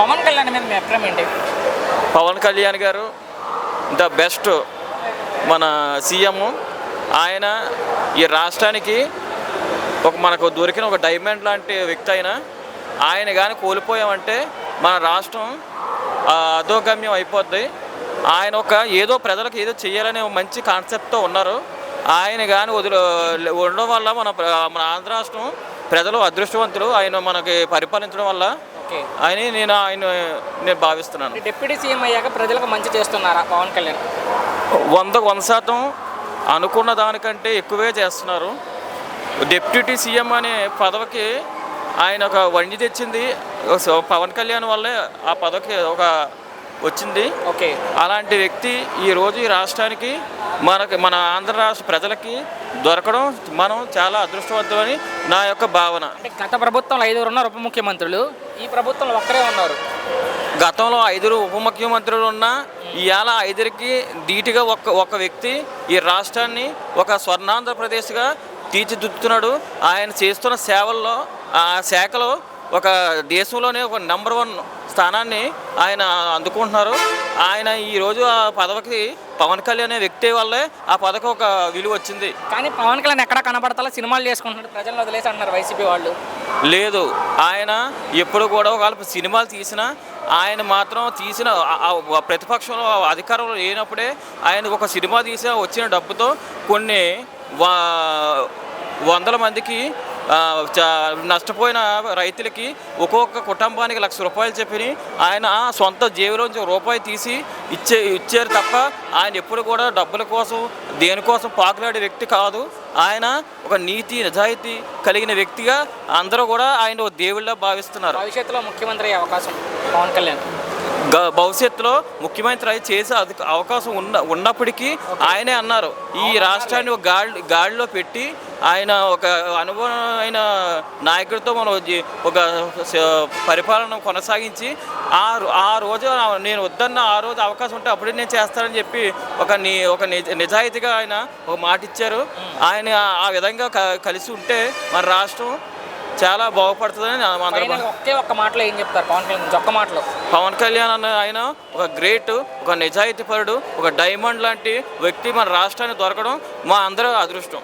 పవన్ కళ్యాణ్ మీద మీ అభిప్రాయం ఏంటి? పవన్ కళ్యాణ్ గారు ద బెస్ట్ మన సీఎం. ఆయన ఈ రాష్ట్రానికి ఒక మనకు దొరికిన ఒక డైమండ్ లాంటి వ్యక్తి అయినా ఆయన కానీ కోల్పోయామంటే మన రాష్ట్రం అధోగమ్యం అయిపోద్ది. ఆయన ఒక ఏదో ప్రజలకు ఏదో చేయాలనే మంచి కాన్సెప్ట్తో ఉన్నారు. ఆయన కానీ వదిలి ఉండడం వల్ల మన మన ఆంధ్ర రాష్ట్రం ప్రజలు అదృష్టవంతులు. ఆయన మనకి పరిపాలించడం వల్ల అని నేను ఆయన నేను భావిస్తున్నాను. డిప్యూటీ సీఎం అయ్యాక ప్రజలకు మంచి చేస్తున్నారా పవన్ కళ్యాణ్? వంద వంద శాతం అనుకున్న దానికంటే ఎక్కువే చేస్తున్నారు. డిప్యూటీ సీఎం అనే పదవికి ఆయన ఒక వండి తెచ్చింది. పవన్ కళ్యాణ్ వల్లే ఆ పదవికి ఒక వచ్చింది. ఓకే. అలాంటి వ్యక్తి ఈరోజు ఈ రాష్ట్రానికి మనకి మన ఆంధ్ర రాష్ట్ర ప్రజలకి దొరకడం మనం చాలా అదృష్టవంతులని నా యొక్క భావన. అంటే గత ప్రభుత్వంలో ఐదుగురు ఉన్నారు ఉప ముఖ్యమంత్రులు ఈ ప్రభుత్వంలో ఒక్కరే ఉన్నారు. గతంలో ఐదుగురు ఉప ముఖ్యమంత్రులు ఉన్నా ఇవాళ ఐదురికి ధీటుగా ఒక ఒక వ్యక్తి ఈ రాష్ట్రాన్ని ఒక స్వర్ణాంధ్రప్రదేశ్గా తీర్చిదిద్దుతున్నాడు. ఆయన చేస్తున్న సేవల్లో ఆ శాఖలో ఒక దేశంలోనే ఒక నెంబర్ వన్ స్థానాన్ని ఆయన అందుకుంటున్నారు. ఆయన ఈరోజు ఆ పదవికి పవన్ కళ్యాణ్ అనే వ్యక్తి వల్లే ఆ పదవికి ఒక విలువ వచ్చింది. కానీ పవన్ కళ్యాణ్ ఎక్కడ కనబడతా సినిమాలు చేసుకుంటున్నాడు ప్రజలను వదిలేసి అంటున్నారు వైసీపీ వాళ్ళు. లేదు ఆయన ఎప్పుడు కూడా ఒకవేళ సినిమాలు తీసినా ఆయన మాత్రం తీసిన ప్రతిపక్షంలో అధికారంలో లేనప్పుడే ఆయన ఒక సినిమా తీసిన వచ్చిన డబ్బుతో కొన్ని వందల మందికి నష్టపోయిన రైతులకి ఒక్కొక్క కుటుంబానికి లక్ష రూపాయలు చెప్పి ఆయన సొంత జేబులోంచి ఒక రూపాయి తీసి ఇచ్చే ఇచ్చారు తప్ప ఆయన ఎప్పుడు కూడా డబ్బుల కోసం దేనికోసం పాకులాడే వ్యక్తి కాదు. ఆయన ఒక నీతి నిజాయితీ కలిగిన వ్యక్తిగా అందరూ కూడా ఆయన దేవుళ్ళ భావిస్తున్నారు. భవిష్యత్తులో ముఖ్యమంత్రి అయ్యే అవకాశం పవన్ కళ్యాణ్. భవిష్యత్తులో ముఖ్యమంత్రి అయి చేసే అవకాశం ఉన్న ఉన్నప్పటికీ ఆయనే అన్నారు. ఈ రాష్ట్రాన్ని ఒక గాడి గాడిలో పెట్టి ఆయన ఒక అనుభవమైన నాయకుడితో మనం ఒక పరిపాలన కొనసాగించి ఆ ఆ రోజు నేను వద్దన్న ఆ రోజు అవకాశం ఉంటే అప్పుడే నేను చేస్తానని చెప్పి ఒక ని ఒక నిజ- నిజాయితీగా ఆయన ఒక మాట ఇచ్చారు. ఆయన ఆ- విధంగా కలిసి ఉంటే మన రాష్ట్రం చాలా బాగుపడుతుందని ఒకే ఒక్క మాటలో ఏం చెప్తారు? పవన్ కళ్యాణ్ ఒక్క మాటలో. పవన్ కళ్యాణ్ అన్న ఆయన ఒక గ్రేట్ ఒక నిజాయితీపరుడు ఒక డైమండ్ లాంటి వ్యక్తి మన రాష్ట్రానికి దొరకడం మా అందరూ అదృష్టం.